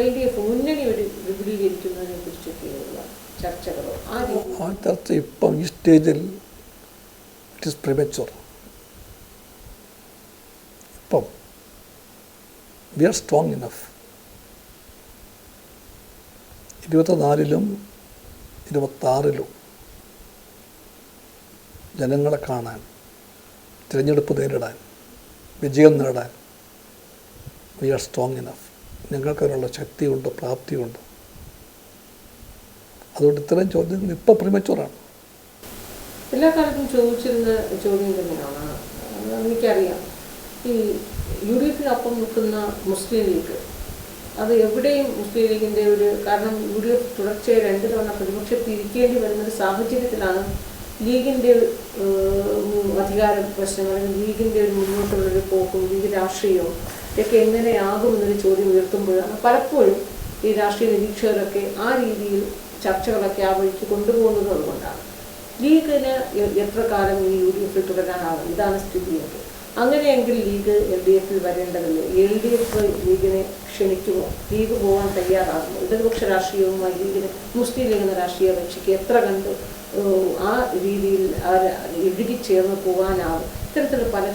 L D F മുന്നണി ഒരു വിപുലീകരിക്കുന്നതിനെ കുറിച്ചൊക്കെയുള്ള ചർച്ചകളോ ആ ചർച്ച ഇപ്പം ഈ സ്റ്റേജിൽ ഇറ്റ് ഇസ് പ്രിമച്ചുവർ ഇപ്പം വി ആർ സ്ട്രോങ് ഇനഫ് ഇരുപത്തിനാലിലും ഇരുപത്താറിലും ജനങ്ങളെ കാണാൻ തിരഞ്ഞെടുപ്പ് നേരിടാൻ വിജയം നേടാൻ വി ആർ സ്ട്രോങ് ഇനഫ് ഞങ്ങൾക്കതിനുള്ള ശക്തിയുണ്ട് പ്രാപ്തിയുണ്ട്. അതുകൊണ്ട് ഇത്തരം ചോദ്യങ്ങൾ ഇപ്പം പ്രിമച്ചുറാണ് എല്ലാ കാലത്തും ചോദിച്ചിരുന്ന ചോദ്യം തന്നെയാണ്. എനിക്കറിയാം. ഈ യു ഡി എഫിനൊപ്പം നിൽക്കുന്ന മുസ്ലിം ലീഗ് അത് എവിടെയും മുസ്ലിം ലീഗിന്റെ ഒരു കാരണം യു ഡി എഫ് തുടർച്ചയായി രണ്ട് തവണ പ്രതിപക്ഷത്തിരിക്കേണ്ടി വരുന്നൊരു സാഹചര്യത്തിലാണ് ലീഗിന്റെ അധികാര പ്രശ്നങ്ങൾ ലീഗിന്റെ ഒരു മുന്നോട്ടുള്ളൊരു പോക്കും ലീഗ് രാഷ്ട്രീയവും ഒക്കെ എങ്ങനെയാകുമെന്നൊരു ചോദ്യം ഉയർത്തുമ്പോഴാണ് പലപ്പോഴും ഈ രാഷ്ട്രീയ നിരീക്ഷകരൊക്കെ ആ രീതിയിൽ ചർച്ചകളൊക്കെ ആ വഴിക്ക് കൊണ്ടുപോകുന്നത് അതുകൊണ്ടാണ് ലീഗിന് എത്ര കാലം ഈ യു ഡി എഫിൽ തുടരാനാകും ഇതാണ് സ്ഥിതിയൊക്കെ അങ്ങനെയെങ്കിൽ ലീഗ് എൽ ഡി എഫിൽ വരേണ്ടതല്ലേ? എൽ ഡി എഫ് ലീഗിനെ ക്ഷണിക്കുമോ? ലീഗ് പോകാൻ തയ്യാറാകുമോ? ഇടതുപക്ഷ രാഷ്ട്രീയവുമായി ലീഗിന് മുസ്ലിം ലീഗ് എന്ന രാഷ്ട്രീയ കക്ഷിക്ക് എത്ര കണ്ട് ആ രീതിയിൽ അവർ ഇഴുകിച്ചേർന്ന് പോകാനാവും പല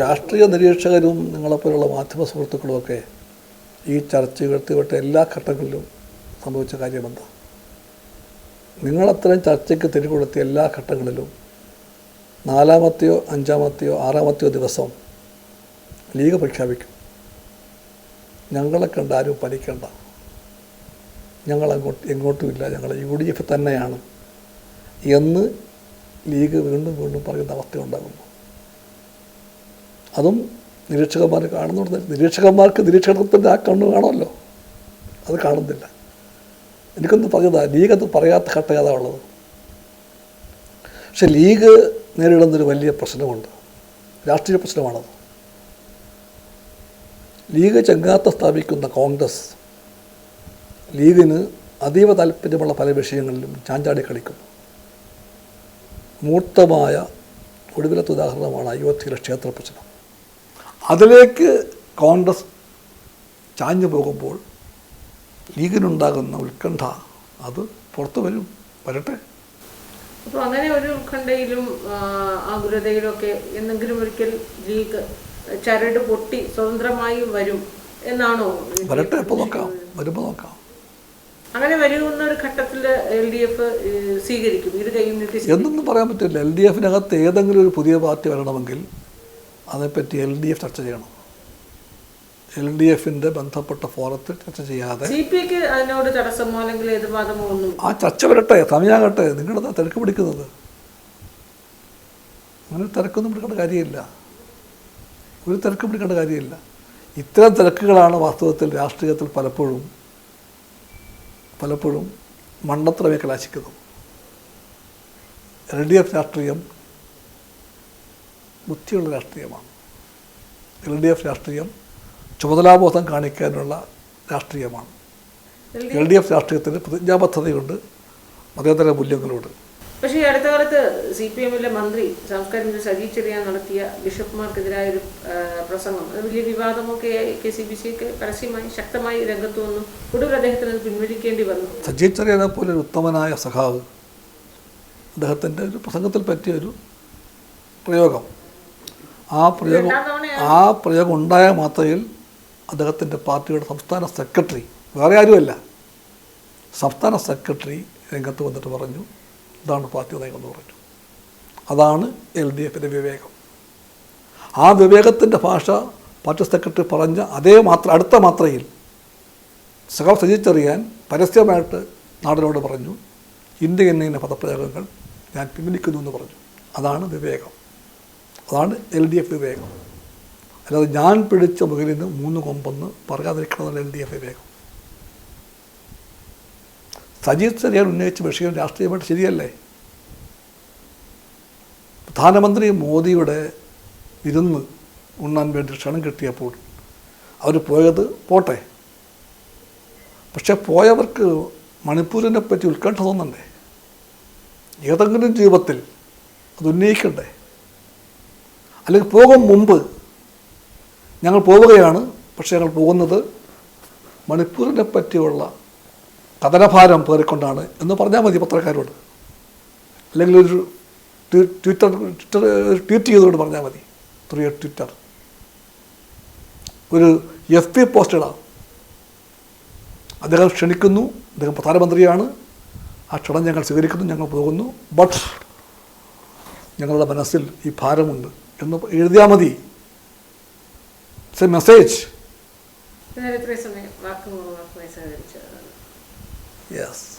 രാഷ്ട്രീയ നിരീക്ഷകരും നിങ്ങളെപ്പോലുള്ള മാധ്യമ സുഹൃത്തുക്കളുമൊക്കെ ഈ ചർച്ചകൾത്തിവിട്ട എല്ലാ ഘട്ടങ്ങളിലും സംഭവിച്ച കാര്യമെന്താ? നിങ്ങളത്രയും ചർച്ചയ്ക്ക് തിരികൊടുത്തിയ എല്ലാ ഘട്ടങ്ങളിലും നാലാമത്തെയോ അഞ്ചാമത്തെയോ ആറാമത്തെയോ ദിവസം ലീഗ് പ്രഖ്യാപിക്കും. ഞങ്ങളെ കണ്ട് ആരും പലിക്കേണ്ട. ഞങ്ങൾ അങ്ങോട്ട് എങ്ങോട്ടുമില്ല. ഞങ്ങൾ യു ഡി എഫ് തന്നെയാണ് എന്ന് ലീഗ് വീണ്ടും വീണ്ടും പറയുന്ന അവസ്ഥ ഉണ്ടാകുന്നു അതും നിരീക്ഷകന്മാർ കാണുന്നുണ്ട്. നിരീക്ഷകന്മാർക്ക് നിരീക്ഷണത്തിന്റെ ആ കണ്ണ് കാണുമല്ലോ. അത് കാണുന്നില്ല. എനിക്കൊന്ന് പറഞ്ഞതാ ലീഗ് അത് പറയാത്ത ഘട്ടം ഏതാ ഉള്ളത്? പക്ഷെ ലീഗ് നേരിടുന്നൊരു വലിയ പ്രശ്നമുണ്ട്. രാഷ്ട്രീയ പ്രശ്നമാണത്. ലീഗ് ചെങ്കാത്ത സ്ഥാപിക്കുന്ന കോൺഗ്രസ് ലീഗിന് അതീവ താല്പര്യമുള്ള പല വിഷയങ്ങളിലും ചാഞ്ചാടി കളിക്കുന്നു. മൂർത്തമായ ഒടുവിലത്തെ ഉദാഹരണമാണ് അയോധ്യയിലെ ക്ഷേത്ര പ്രശ്നം അതിലേക്ക് കോൺഗ്രസ് ചാഞ്ഞു പോകുമ്പോൾ ലീഗിനുണ്ടാകുന്ന ഉത്കണ്ഠ അത് പുറത്തു വരും വരട്ടെ. അപ്പോൾ അങ്ങനെ ഒരു ഉത്കണ്ഠയിലും ആകുലതയിലും ഒക്കെ എന്തെങ്കിലും ഒരിക്കൽ ലീഗ് ചരട് പൊട്ടി സ്വതന്ത്രമായി വരും എന്നാണോ? വരട്ടെ ഇപ്പോൾ നോക്കാം. വരുമ്പോൾ നോക്കാം. അങ്ങനെ വരുന്ന ഒരു ഘട്ടത്തിൽ എൽ ഡി എഫ് സ്വീകരിക്കും. ഇത് കൈ എന്തൊന്നും എന്നൊന്നും പറയാൻ പറ്റില്ല. എൽ ഡി എഫിനകത്ത് ഏതെങ്കിലും ഒരു പുതിയ പാർട്ടി വരണമെങ്കിൽ അതേപ്പറ്റി എൽ ഡി എഫ് ചർച്ച ചെയ്യണം. എൽ ഡി എഫിന്റെ ബന്ധപ്പെട്ട ഫോറത്തിൽ ചർച്ച ചെയ്യാതെ അതിനോട് തടസ്സമോ അല്ലെങ്കിൽ എതിർവാദമോ ഒന്നും? ആ ചർച്ച വരട്ടെ സമയാകട്ടെ നിങ്ങളുടെ തിരക്ക് പിടിക്കുന്നത്. അങ്ങനെ തിരക്കൊന്നും പിടിക്കേണ്ട കാര്യമില്ല. ഒരു തിരക്ക് പിടിക്കേണ്ട കാര്യമില്ല. ഇത്തരം തിരക്കുകളാണ് വാസ്തവത്തിൽ രാഷ്ട്രീയത്തിൽ പലപ്പോഴും പലപ്പോഴും മണ്ടത്തരമേ കലാശിക്കുന്നു. എൽ ഡി എഫ് രാഷ്ട്രീയം ബുദ്ധിയുള്ള രാഷ്ട്രീയമാണ്. എൽ ഡി എഫ് രാഷ്ട്രീയം ചുമതലാബോധം കാണിക്കാനുള്ള രാഷ്ട്രീയമാണ്. എൽ ഡി എഫ് രാഷ്ട്രീയത്തിന് പ്രതിജ്ഞാബദ്ധതയുണ്ട്. മതേതര മൂല്യങ്ങളുണ്ട് പക്ഷേ ഈ അടുത്ത കാലത്ത് സി പി എമ്മിലെ മന്ത്രി സാംസ്കാരിക മന്ത്രി സജി ചെറിയാൻ നടത്തിയ ബിഷപ്പുമാർക്കെതിരായ ഒരു പ്രസംഗം. അത് വലിയ വിവാദമൊക്കെ കെ സി ബി സിക്ക് പരസ്യമായി ശക്തമായി രംഗത്ത് വന്നു. ഒടുവിൽ അദ്ദേഹത്തിന് അത് പിൻവലിക്കേണ്ടി വന്നു. സജി ചെറിയനെ പോലെ ഒരു ഉത്തമനായ സഖാവ് അദ്ദേഹത്തിന്റെ ഒരു പ്രസംഗത്തിൽ പറ്റിയ ഒരു പ്രയോഗം. ആ പ്രയോഗം ആ പ്രയോഗം ഉണ്ടായ മാത്രയിൽ അദ്ദേഹത്തിന്റെ പാർട്ടിയുടെ സംസ്ഥാന സെക്രട്ടറി വേറെ ആരുമല്ല സംസ്ഥാന സെക്രട്ടറി രംഗത്ത് വന്നിട്ട് പറഞ്ഞു ഇതാണ് പാർട്ടി നയം എന്ന് പറഞ്ഞു അതാണ് എൽ ഡി എഫിന്റെ വിവേകം. ആ വിവേകത്തിന്റെ ഭാഷ പാർട്ടി സെക്രട്ടറി പറഞ്ഞ അതേ മാത്ര അടുത്ത മാത്രയിൽ സഖാവ് സജിച്ചറിയാൻ പരസ്യമായിട്ട് നാടിനോട് പറഞ്ഞു ഇന്ത്യ എന്ന പദപ്രയോഗങ്ങൾ ഞാൻ പിൻവലിക്കുന്നു എന്ന് പറഞ്ഞു. അതാണ് വിവേകം. അതാണ് എൽ ഡി എഫ് വിവേകം. അല്ലാതെ ഞാൻ പിടിച്ച മുകളിൽ നിന്ന് മൂന്ന് കൊമ്പെന്ന് പറയാതിരിക്കണമെന്നുള്ള എൽ ഡി എഫ് വിവേകം. സജീത് ചെറിയാൻ ഉന്നയിച്ച വിഷയം രാഷ്ട്രീയമായിട്ട് ശരിയല്ലേ? പ്രധാനമന്ത്രി മോദിയുടെ വിരുന്ന് ഉണ്ണാൻ വേണ്ടി ക്ഷണം കിട്ടിയപ്പോൾ അവർ പോയത് പോട്ടെ. പക്ഷെ പോയവർക്ക് മണിപ്പൂരിനെ പറ്റി ഉത്കണ്ഠ തോന്നണ്ടേ? ഏതെങ്കിലും ജീവിതത്തിൽ അത് ഉന്നയിക്കണ്ടേ? അല്ലെങ്കിൽ പോകും മുമ്പ് ഞങ്ങൾ പോവുകയാണ് പക്ഷേ ഞങ്ങൾ പോകുന്നത് മണിപ്പൂരിനെ പറ്റിയുള്ള കഥനഭാരം പേറിക്കൊണ്ടാണ് എന്ന് പറഞ്ഞാൽ മതി പത്രക്കാരോട്. അല്ലെങ്കിൽ ഒരു ട്വിറ്റർ ട്വിറ്റർ ട്വീറ്റ് ചെയ്തുകൊണ്ട് പറഞ്ഞാൽ മതി. Three twitter. ഒരു എഫ് പി പോസ്റ്റ് ഇടാം അദ്ദേഹം ക്ഷണിക്കുന്നു. അദ്ദേഹം പ്രധാനമന്ത്രിയാണ്. ആ ക്ഷണം ഞങ്ങൾ സ്വീകരിക്കുന്നു ഞങ്ങൾ പോകുന്നു. ബട്ട് ഞങ്ങളുടെ മനസ്സിൽ ഈ ഭാരമുണ്ട് എന്ന് എഴുതിയാൽ മതി. It's a message Yes.